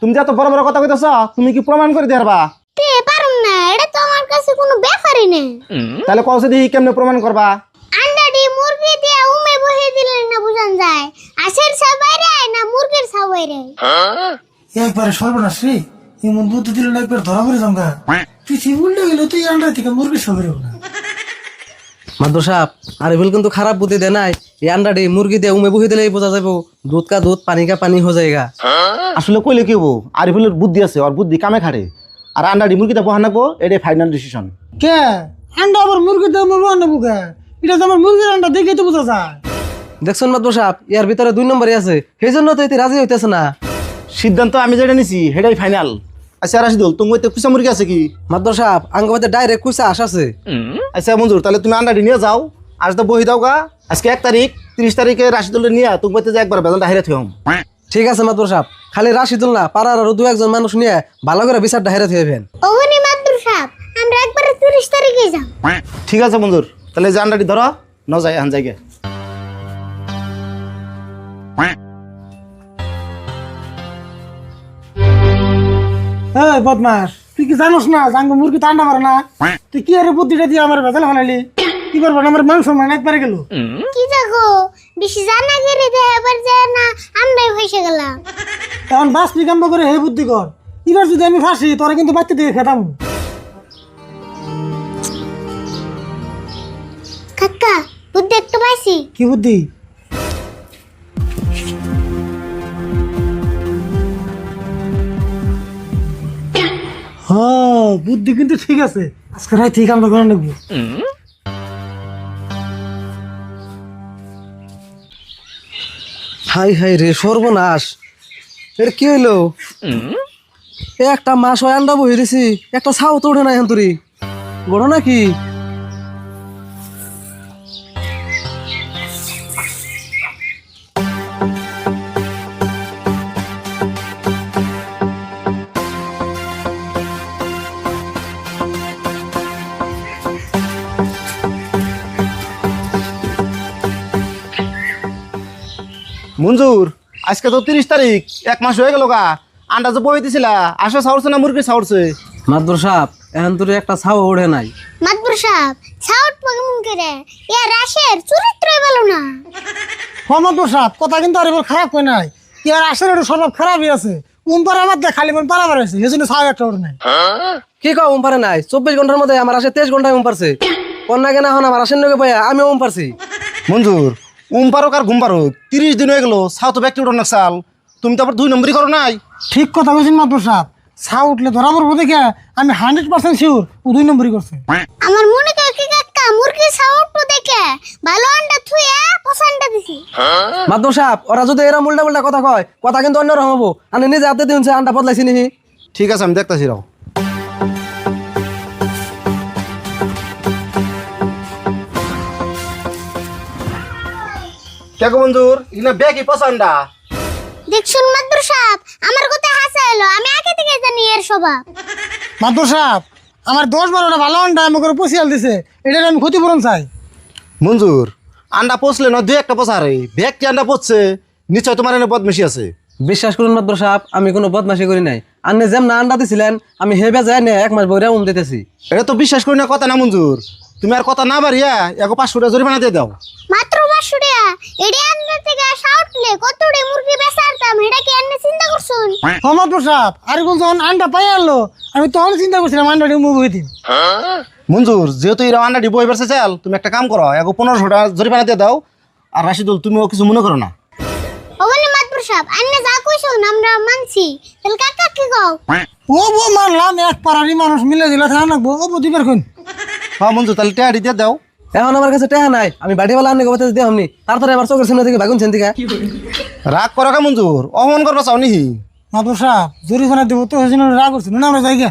তুমি যে এত বড় বড় কথা কইতেছ তুমি কি প্রমাণ করে দেবা তে পারুম না এটা তো আমার কাছে কোনো ব্যাপারই নেই তাহলে কৌশে দেখি কেমনে প্রমাণ করবা? আন্ডাটি মুরগি দিয়ে উমে বসে দিলেন না বুঝান যায়। আশের সবাইরে না মুরগির সবাইরে। একবারে সর্বনাশ রে এমন বুদ্ধি দিল না একবার ধরা পড়ে জমগা পৃথিবী উল্টে গেল তুই আন্ডা থেকে মুরগি সবের না। মাদ্র সাহেব আরিফুল কিন্তু খারাপ বুদ্ধি দেয় নাই। এই আন্ডাটি মুরগি দিয়ে উমে বহি দিলেই বোঝা যাব দুধ কা দুধ পানি কা পানি হয়ে যায়গা আসলে কইলে কি হব? আরিফুলের বুদ্ধি আছে ওর বুদ্ধি কামে খাটে। আর আন্ডাডি মুরগিটা বহান রাখব এটাই ফাইনাল ডিসিশন কে? আন্ডা আবার দাম আমার আন্ডা বুকে এটা তো আমার মুরগির আন্ডা দেখে তো বোঝা যায়। দেখছেন মাদ্র সাহেব ইয়ার ভিতরে দুই নম্বরই আছে সেই জন্য তো এতে রাজি হইতেছে না। সিদ্ধান্ত আমি যেটা নিছি সেটাই ফাইনাল আচ্ছা রাশিদুল তুমি ওইতে কুচা মুরগি আছে কি? মাদ্র সাহেব আঙ্গবাতে ডাইরেক্ট কুইসা আস আছে। আচ্ছা মঞ্জুর তাহলে তুমি আন্ডাডি নিয়ে যাও আজ তো বহি দাও গা। আজকে এক তারিখ তিরিশ তারিখে রাশিদুলের নিয়ে তুমি যে একবার বেতনটা হেরে থম ঠিক আছে মাদ্র সাহেব খালি রাশিদুল না পাড়ার আরও দু একজন মানুষ নিয়ে ভালো করে বিচারটা হেরে থইবেন আমরা একবারে তিরিশ তারিখে যাও ঠিক আছে মঞ্জুর তাহলে যে আন্ডাডি ধরো ন যাই আন যাইগে। এই বদমাস তুই কি জানোস না জাঙ্গ মুরগি তো আন্ডা মারে না? তুই কি আরে বুদ্ধিটা দিয়ে আমার ভেজাল ফেলালি কি করব আমার মাংস মানে একবারে গেল। কি দেখো বেশি জানা গেলে তো এবার যায় না আমরাই ফেসে গেলাম। এখন বাস বিকাম্ব করে হে বুদ্ধি কর এবার যদি আমি ফাঁসি তোরা কিন্তু বাচ্চা দিয়ে খেতাম। কাকা বুদ্ধি একটু পাইছি? কি বুদ্ধি? হ্যাঁ বুদ্ধি কিন্তু ঠিক আছে। আজকে ঠিক আমরা করে নেব। হাই হাই রে সর্বনাশ। এর কি হইল? একটা মাস হয় আন্ডা বহি দিছি একটা ছাও তো ওঠে না এখন তুরি। বড় নাকি? মঞ্জুর আজকে তো তিরিশ তারিখ এক মাস হয়ে গেল গা। আন্ডা যে বই দিছিলা আসে সাউরছে না মুরগি সাউরছে মাদুর সাপ এখন তুরি একটা ছাও ওঠে নাই। মাতবর সাপ সাউট পগমন করে? ইয়া রাশের চরিত্রই ভালো না। হমদ সাপ কথা কিন্তু আর এবার খারাপ হয় নাই। ইয়ার আসলে একটু স্বভাব খারাপই আছে। উম পারা বাদ দিয়ে খালি মন পারা বাড়াইছে এই জন্য সাহেব একটা ওর নাই। কি কও উম পারে নাই? চব্বিশ ঘণ্টার মধ্যে আমার আসে তেইশ ঘন্টায় উম পারছে কন্যা কেনা এখন আমার আসেন নগে পাইয়া আমি উম পারছি মঞ্জুর উম পারুক আর ঘুম পারুক। তিরিশ দিন হয়ে গেল সাউ তো ব্যক্তি উঠন চাল। তুমি তো আবার দুই নম্বরই করো নাই। ঠিক কথা বলছেন মাত্র সাপ সা উঠলে ধরা পড়ব দেখে আমি হান্ড্রেড পার্সেন্ট শিওর ও দুই নম্বরই করছে। আমার মনে করে কি কাকা মুরগি সাউট দেখে। ভালো আন্ডা থুয়ে পছন্দ দিছি। মাদ্র সাপ ওরা যদি এরা উল্টা উল্টা কথা কয় কথা কিন্তু অন্যরকম হব। আমি নিজে হাতে দিন আন্ডা বদলাইছি নিহি। ঠিক আছে আমি দেখতেছি রাও। কে ইনা ব্যাগই পছন্দা? দেখছুন মাত্র সাপ আমার কথা হাসা এলো আমি আগে থেকে জানি এর স্বভাব। মাত্র সাপ আমার দশ বারোটা ভালো আন্ডা আমাকে পুষিয়াল দিছে। এটার আমি ক্ষতিপূরণ চাই। মঞ্জুর আন্ডা পচলে না দুই একটা পচারে ব্যাগটি আন্ডা পচছে নিশ্চয় তোমার এনে বদমেশি আছে। বিশ্বাস করুন মাদ্র সাপ আমি কোনো বদমাশি করি নাই। আপনি যেম না আন্ডা দিছিলেন আমি হেবে যাই না এক মাস বইরা উম দিতেছি। এটা তো বিশ্বাস করি না কথা না মঞ্জুর তুমি আর কথা না বাড়িয়া এক পাঁচশো টাকা জরিমানা দিয়ে দাও। পাঁচশো টাকা থেকে কতটি মুরগি বেচারতাম এটা কি আপনি চিন্তা করছুন? সাপ আর কোন যখন আন্ডা পাই আনলো আমি তখন চিন্তা করছিলাম আন্ডা মুভ হয়ে দিন মঞ্জুর যেহেতু এরা আন্ডা ডিবো এবার চাল তুমি একটা কাম করো এক পনেরোশো টাকা জরিমানা দিয়ে দাও আর রাশিদুল তুমিও কিছু মনে করো না। ওখানে যা কইছুন আমরা মানছি। তাহলে কাকা কি কও? ও বো মানলাম এক পাড়ারই মানুষ মিলে দিলে থাকা নাকবো ও বো দিবার কোন হ্যাঁ মঞ্জুর তাহলে টেহাটি দিয়ে দাও। এখন আমার কাছে টেহা নাই আমি বাড়িওয়ালা আনে কবে দিয়ে আমনি তারপরে আমার চোখের সামনে থেকে বাগুন থেকে রাগ করা কা মঞ্জুর অপমান করবা চাও নিহি মাদুর সাহ জরিমানা দেবো তো সেই জন্য রাগ করছিল না আমরা যাই গিয়া